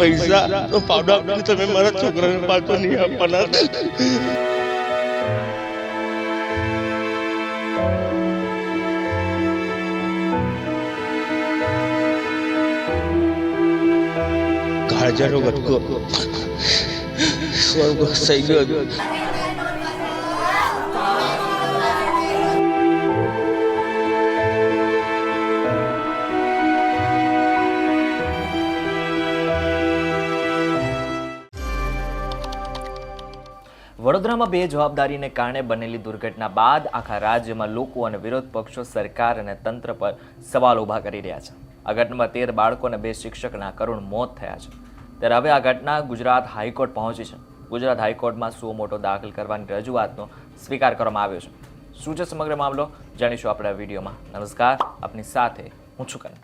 પૈસા, તો પાવડર આપીને તમે મારા છોકરાને પાછો નહીં આપવાના. કાળજાનો ગટકો. સ્વર્ગ થઈ ગયો. વડોદરામાં બે જવાબદારીને કારણે બનેલી દુર્ઘટના બાદ આખા રાજ્યમાં લોકો અને વિરોધ પક્ષો સરકાર અને તંત્ર પર સવાલ ઊભા કરી રહ્યા છે. આ ઘટનામાં તેર બાળકો અને બે શિક્ષકના કરુણ મોત થયા છે. ત્યારે હવે આ ઘટના ગુજરાત હાઈકોર્ટ પહોંચી છે. ગુજરાત હાઈકોર્ટમાં સુઓ મોટો દાખલ કરવાની રજૂઆતનો સ્વીકાર કરવામાં આવ્યો છે. શું છે સમગ્ર મામલો? જાણીશું આપણે વિડીયોમાં. નમસ્કાર, આપની સાથે હું છું કરણ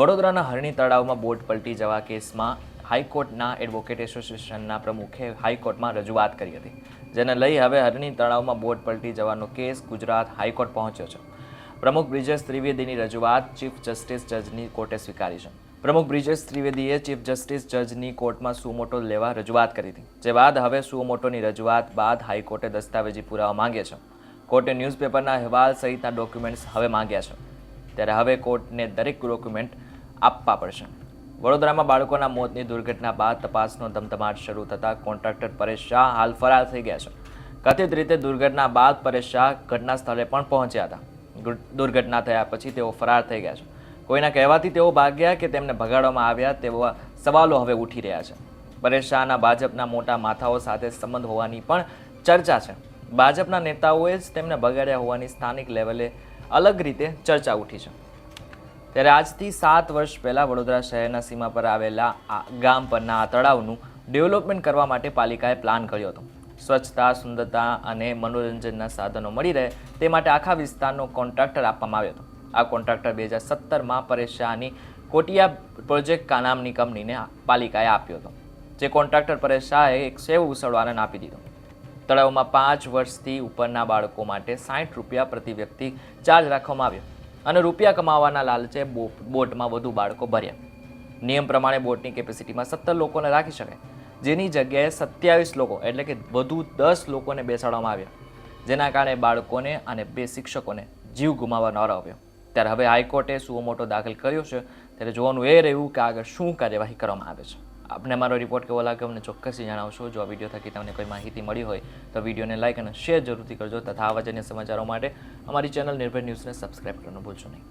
વડોદરાના હરણી તળાવમાં બોટ પલટી જવા કેસમાં હાઈકોર્ટના એડવોકેટ એસોસિએશનના પ્રમુખે હાઈકોર્ટમાં રજૂઆત કરી હતી, જેને લઈ હવે હરણી તળાવમાં બોટ પલટી જવાનો કેસ ગુજરાત હાઈકોર્ટ પહોંચ્યો છે. પ્રમુખ બ્રિજેશ ત્રિવેદીની રજૂઆત ચીફ જસ્ટિસ જજની કોર્ટે સ્વીકારી છે. પ્રમુખ બ્રિજેશ ત્રિવેદીએ ચીફ જસ્ટિસ જજની કોર્ટમાં સુમોટો લેવા રજૂઆત કરી હતી, જે બાદ હવે સુમોટોની રજૂઆત બાદ હાઈકોર્ટે દસ્તાવેજી પુરાવા માંગ્યા છે. કોર્ટે ન્યૂઝપેપરના અહેવાલ સહિતના ડોક્યુમેન્ટ્સ હવે માંગ્યા છે. ત્યારે હવે કોર્ટને દરેક ડોક્યુમેન્ટ આપવા પડશે. વડોદરામાં બાળકોના મોતની દુર્ઘટના બાદ તપાસનો ધમધમાટ શરૂ થતાં કોન્ટ્રાક્ટર પરેશ શાહ હાલ ફરાર થઈ ગયા છે. કથિત રીતે દુર્ઘટના બાદ પરેશ શાહ ઘટના સ્થળે પણ પહોંચ્યા હતા. દુર્ઘટના થયા પછી તેઓ ફરાર થઈ ગયા છે. કોઈના કહેવાથી તેઓ ભાગ્યા કે તેમને ભગાડવામાં આવ્યા તેવા સવાલો હવે ઉઠી રહ્યા છે. પરેશ શાહના ભાજપના મોટા માથાઓ સાથે સંબંધ હોવાની પણ ચર્ચા છે. ભાજપના નેતાઓએ જ તેમને ભગાડ્યા હોવાની સ્થાનિક લેવલે અલગ રીતે ચર્ચા ઉઠી છે. ત્યારે આજથી સાત વર્ષ પહેલાં વડોદરા શહેરના સીમા પર આવેલા આ ગામ પરના આ તળાવનું ડેવલપમેન્ટ કરવા માટે પાલિકાએ પ્લાન કર્યો હતો. સ્વચ્છતા, સુંદરતા અને મનોરંજનના સાધનો મળી રહે તે માટે આખા વિસ્તારનો કોન્ટ્રાક્ટર આપવામાં આવ્યો હતો. આ કોન્ટ્રાક્ટર બે હજાર સત્તરમાં પરેશ શાહની કોટિયા પ્રોજેક્ટ નામની કંપનીને પાલિકાએ આપ્યો હતો, જે કોન્ટ્રાક્ટર પરેશ શાહે એક સેવ ઉસળવાને આપી દીધો. તળાવમાં પાંચ વર્ષથી ઉપરના બાળકો માટે સાઠ રૂપિયા પ્રતિ વ્યક્તિ ચાર્જ રાખવામાં આવ્યો. અને રૂપિયા કમાવાના લાલચે બોટમાં વધુ બાળકો ભર્યા. નિયમ પ્રમાણે બોટની કેપેસિટીમાં સત્તર લોકોને રાખી શકાય. જેની જગ્યાએ સત્યાવીસ લોકો એટલે કે વધુ દસ લોકોને બેસાડવામાં આવ્યા. જેના કારણે બાળકોને અને બે શિક્ષકોને જીવ ગુમાવવા ન આવ્યો. ત્યારે હવે હાઈકોર્ટે સુઓમોટો દાખલ કર્યો છે. ત્યારે જોવાનું એ રહ્યું કે આગળ શું કાર્યવાહી કરવામાં આવે છે. આપને મારો રિપોર્ટ કેવો લાગ્યો અમને ચોક્કસથી જણાવશો. જો આ વીડિયો થકી તમને કોઈ માહિતી મળી હોય તો વિડીયોને લાઇક અને શેર જરૂરથી કરજો તથા આવા જ સમાચારો માટે અમારી ચેનલ નિર્ભય ન્યૂઝને સબસ્ક્રાઇબ કરવાનું ભૂલશો નહીં.